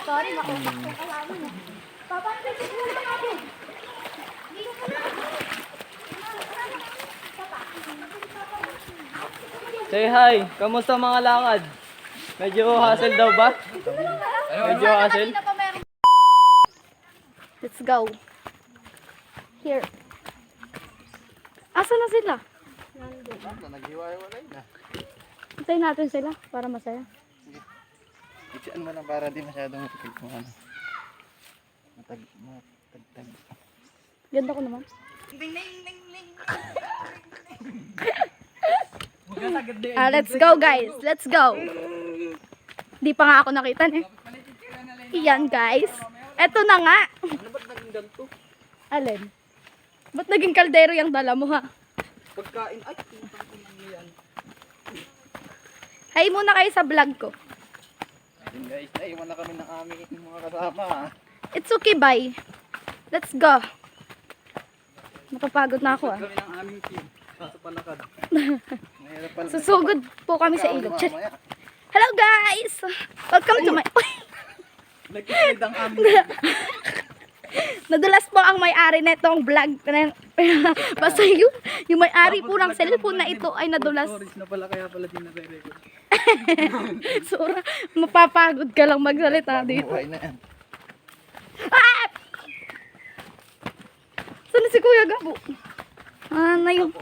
Sorry, makuha ko kalaman mo. Papa, pwede mo na na. Say hi. Kamusta mga lakad? Medyo hassle daw ba? Medyo hassle? Let's go. Here. Asa na sila? Naghiwa-hiwalay na. Hintayin natin sila para masaya. Itsian mo na para di masyadong matikig kung ano. Matag, matagtag. Ganda ko naman. Ah, let's go guys. Let's go. Di pa nga ako nakita eh. Iyan guys. Eto na nga. Ano ba't naging ganito? Alin? Ba't naging kaldero yung dala mo ha? Pagkain. Ay, putang ina yan. Hi muna kayo sa vlog ko. Yun guys, naiwan na kami ng aming mga kasama. It's okay, bye. Let's go. Napapagod na ako ah. Kami ng aming team. Kaso palakad. Mahirap pala. Susugod po kami sa ilog. Hello guys! Welcome to my... Nag-slide ang aming Nadulas po ang may-ari na itong vlog. Basta yung, yung may-ari po ng cellphone na ito ay nadulas. Stories na pala kaya pala din nare-record. Sura, mapapagod ka lang magsalita dito. Buhay na yan. Ah! Saan si Kuya Gabo? Ah, na yung...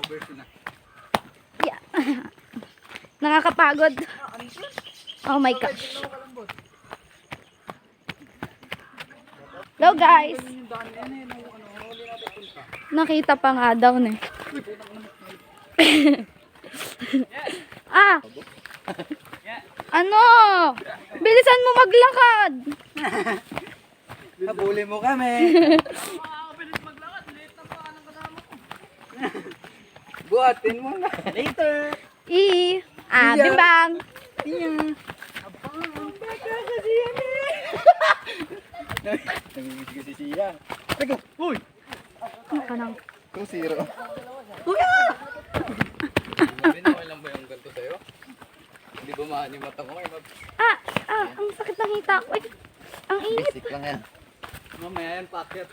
Yeah. Nakakapagod. Oh my gosh. Hello guys. Nakita pa nga daw na eh. ah! Ano? Bilisan mo maglakad. Habuli mo kami. Buhatin mo na. Later. I. Ah, bimbang. Namimiss ko si Siya. Teka, uy! Ano ka nang? Kung zero. Binawa lang ba yung ganito sa'yo? Mahan yung mata ko? Ay, mag- Ah, ah, ang sakit ng hita ko. Ay, ang init. Basic lang yan. Mamaya yan, packet.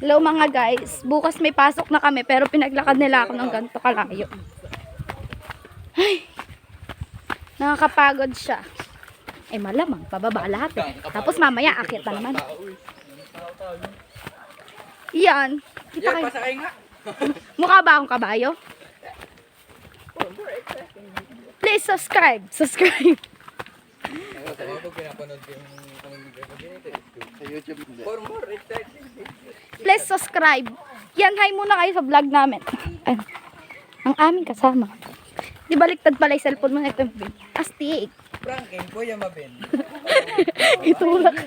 Hello mga guys, bukas may pasok na kami pero pinaglakad nila ako ng ganito kalayo. Ay, nakakapagod siya. Eh malamang, pababa lahat eh. Tapos mamaya akit na naman. Yan. Kita kayo. Mukha ba akong kabayo? Please subscribe. Subscribe. Please subscribe. Yan, hi muna kayo sa vlog namin. Ay, ang aming kasama. Di baliktad pala yung cellphone mo na ito. Astig. Franken, Kuya Mabel. Itulak.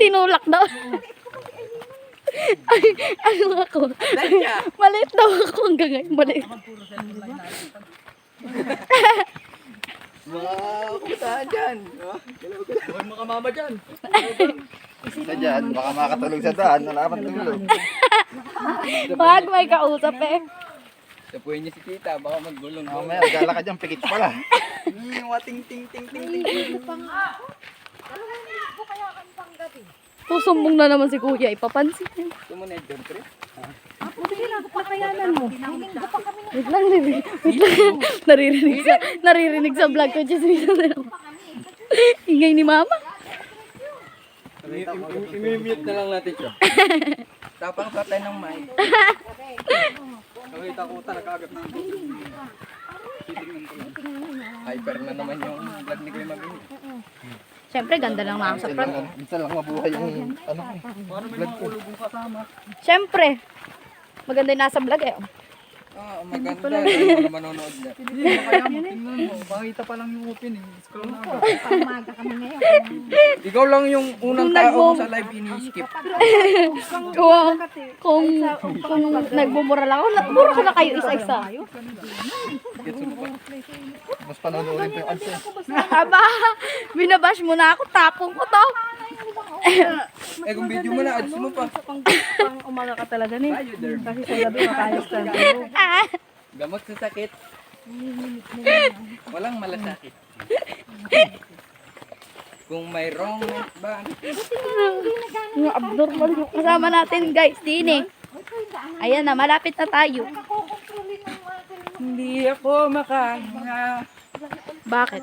Tinulak daw. Ay, ano ako? Maliit daw ako hanggang ngayon. Maliit. Mga kutaan dyan. Huwag mga mama dyan. Isa dyan, baka makatulog sa daan. Wala pa tulog. Wag, may kausap eh. Tapuin niya si tita, baka maggulong. Mamaya, maglalakad dyan, pikit pala. Hmm, wating ting ting ting ting. Susumbong na naman si kuya. Ipapansin. Sumunod doon, Chris. Wait lang, wait wait lang. naririnig sa, naririnig sa vlog ko. Just na lang. Ingay ni mama. I-mute na lang natin siya. Tapang sa tayo ng mic. Nakita ko talaga agad na. Titingnan ko lang. Hyper na naman yung vlog ni Kuya Mabel. Siyempre, ganda lang na ako sa front. minsan lang mabuhay yung ano eh. Parang may mga kulugong kasama. Siyempre. Maganda yung nasa vlog eh. Ah, maganda. Yung mga manonood na. Hindi, kaya mo tingnan mo. Makita pa lang yung opening. Scroll na agad. Ikaw lang yung unang tao sa live ini-skip. Kung, kung, kung nagbumura lang ako, nagbura ko na kayo isa-isa. Mas panonoodin pa yung ads eh. Aba, binabash mo na ako, tapong ko to. Eh kung video mo na, ads mo pa. Pang umaga ka talaga ni. Kasi sa gabi makayos ka. Gamot sa sakit. Walang malasakit. Kung may wrong ba? Yung abnormal yung kasama natin guys. Dini. Ayan na, malapit na tayo. Hindi ako makahinga. Bakit?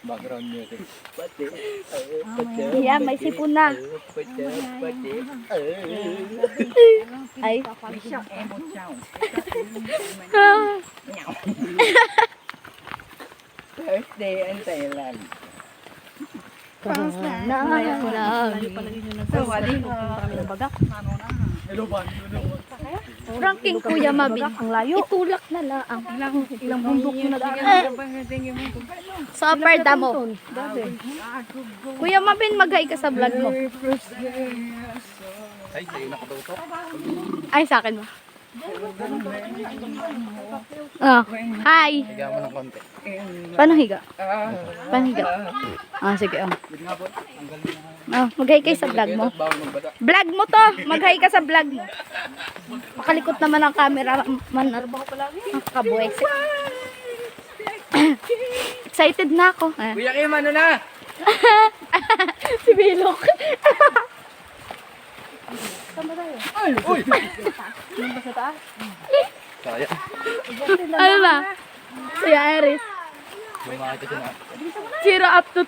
Background music. Pati. Pati. Yan, may sipon na. Pati. Pati. Ay. Birthday in Thailand. Hello, ba? Ranking Kuya Mabin. Ang layo. Itulak na lang. Ilang, ilang bundok mo na Super damo. Kuya Mabin, mag-hi ka sa vlog mo. Ay, sa'yo nakatutok. Ay, sa akin mo. Oh, hi. Higa mo ng konti. Paano higa? Paano higa? Ah, sige. Oh. Oh, mag-hi kayo sa vlog mo. Vlog mo to. Mag-hi ka sa vlog mo. Makalikot naman ang camera man. Ang kabuwese. Excited na ako. Kuya Kim, ano na? si Bilok. Ay, uy! Kaya. ano na? Si Iris. Bumakit siya na. Zero up to...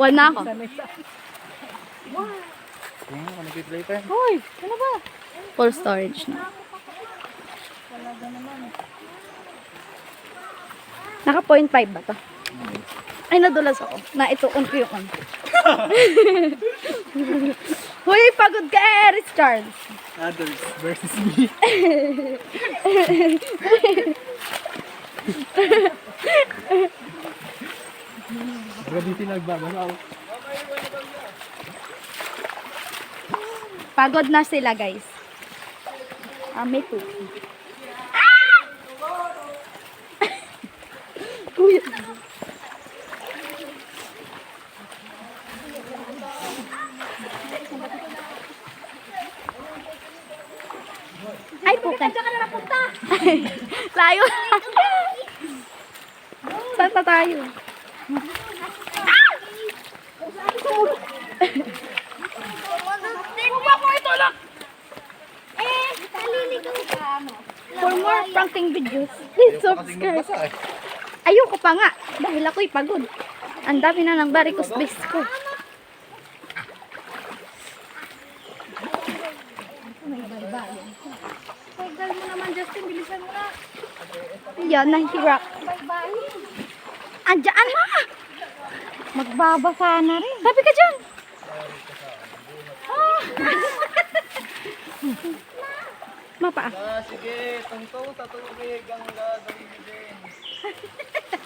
One na ako. Kung ano, nag-play yan. Hoy, ano ba? Full storage na. Naka 0.5 ba to? Ay, nadulas ako. Na ito, ko yung. Hoy, pagod ka, Eris Charles. Others versus me. Grabe tinagbabasa ako. Pagod na sila, guys. Ah, may po. Ay, puta. Diyan ka na napunta. Layo. Saan pa tayo? For more pranking videos, please subscribe. Eh. Ayoko pa nga, dahil ako'y pagod. Ang dami na ng varicose veins ko. Pagdal mo naman, Justin, bilisan mo na. Yan, nahihirap. Andiyan na! Magbabasa na rin. Sabi ka dyan! Mapa. Ah, sige, tungtong sa tubig ang gagawin din.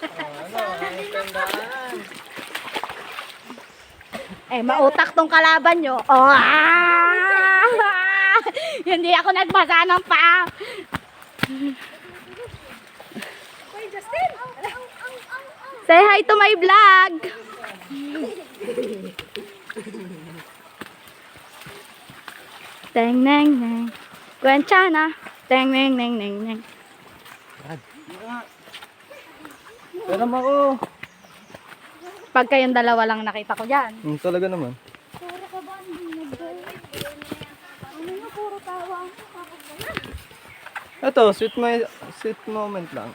ano, ang tandaan. Eh, mautak tong kalaban nyo. Oh, ah! Hindi ako nagbasa ng pa. Hoy, Justin! Say hi to my vlog. Teng neng neng. Gwenchana. Teng neng neng neng neng. Pero ako. Pag kayong dalawa lang nakita ko dyan. Hmm, talaga naman. Puro ka ba? Ano nga, puro tawa ang Ito, sweet, my, sweet moment lang.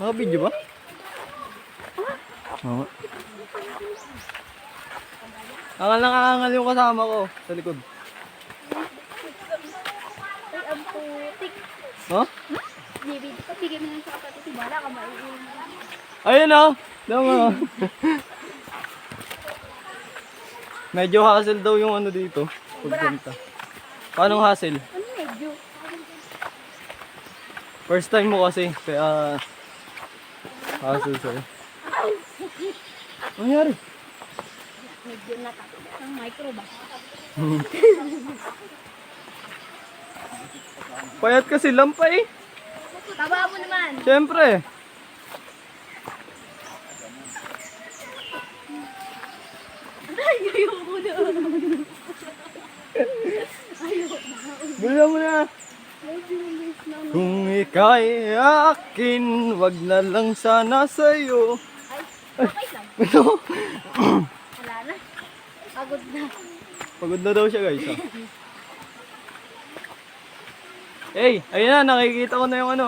Mga video ba? Oo. Angal na kaangal yung kasama ko sa likod. Ay, ang putik. Oh? David, patigil mo lang sa kapatid. Wala ka maiiwan. Ayun oh! Tama. Medyo hassle daw yung ano dito. Pagpunta. Paano hassle? Ano medyo? First time mo kasi. Kaya... Hassle sa'yo. Nangyari? video na to. Ang micro ba? Payat kasi lampa eh. Taba mo naman. Siyempre. Ayoko na. Bila mo na. Kung ika'y akin, wag na lang sana sa'yo. Okay lang. Wala na. Pagod na. Pagod na daw siya guys. ah. Hey, ayun na, nakikita ko na yung ano.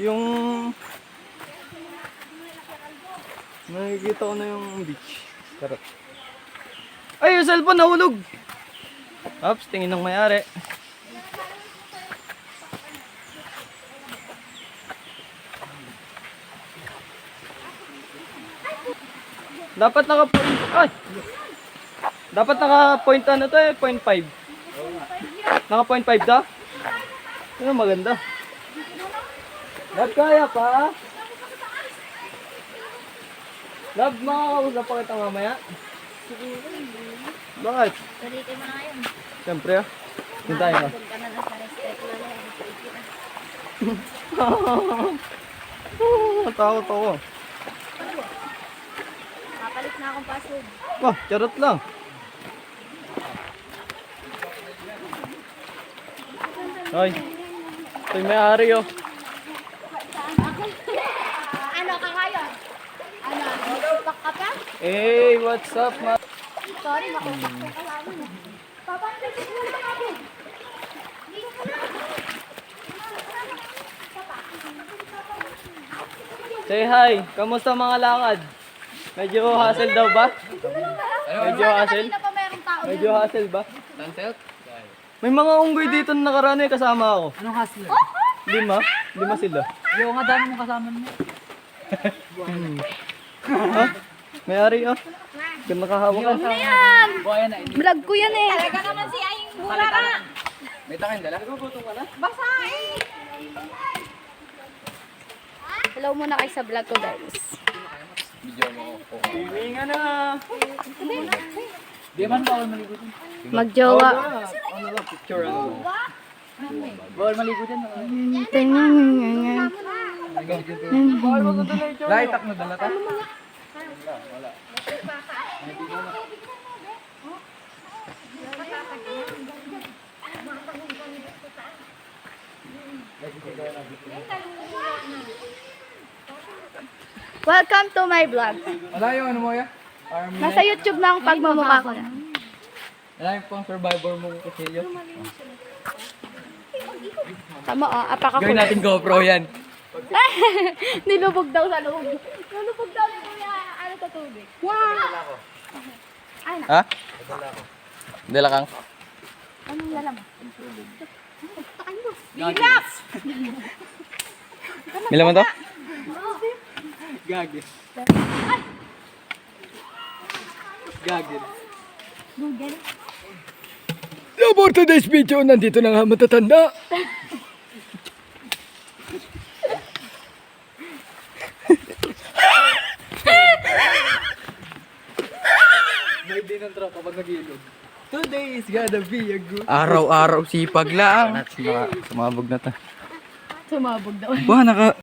Yung... Nakikita ko na yung beach. Charot. Ay, yung cellphone nahulog! Ops, tingin ng mayari. Dapat naka-point... Ay! Dapat naka-point ano to eh, point 5. Naka-point 5 da? Ano maganda. Lab, kaya pa? Lab, makakausap pa kita mamaya? Bakit? Ulitin mo na ngayon. Siyempre ah. Doon tayo na. Punta na lang sa respeto na lang. Takot ako. Na akong password. Ah, charot lang. Hoy. Ito yung may-ari oh. Ano ka ngayon? Ano? Supak ka pa? Hey, what's up, ma? Sorry, makupak ko kasama mo. Papakit mo na ako. Say hi. Kamusta mga lakad? Medyo hassle daw ba? Medyo hassle? Kanina pa mayroong tao dyan. Medyo hassle ba? May mga unggoy dito na nakaraan eh, kasama ako. Anong hustler? Lima? Lima sila. Yung nga dami mong kasama mo. Ha? May-ari oh. Ganda nakahawak ka. Ano yan? Na. Vlog ko yan eh. Talaga naman si Aing Burara. May tangin dala? Basa eh. Hello muna kayo sa vlog ko guys. Hihinga na. Di man bawal maligo dyan. Magjowa. Ano lang, picture ano. Bawal maligo dyan. Light mo dala ta? Welcome to my vlog. Wala yung ano mo ya? Army Nasa YouTube na ang pagmamukha ko. Wala yung pang survivor mo kasi yun. Tama oh, apaka Gawin natin GoPro yan. Nilubog daw sa loob. Nilubog daw ni Kuya, ano sa tubig. Wow! Ha? Dala kang? Anong lalam? Mila mo to? Gagi. Gagi. So for today's video, nandito na nga matatanda. May din ang tropa pag nag-ilog. Today is gonna be a good... Araw-araw sipag lang. Sumabog na ta. Sumabog daw. Wah, naka...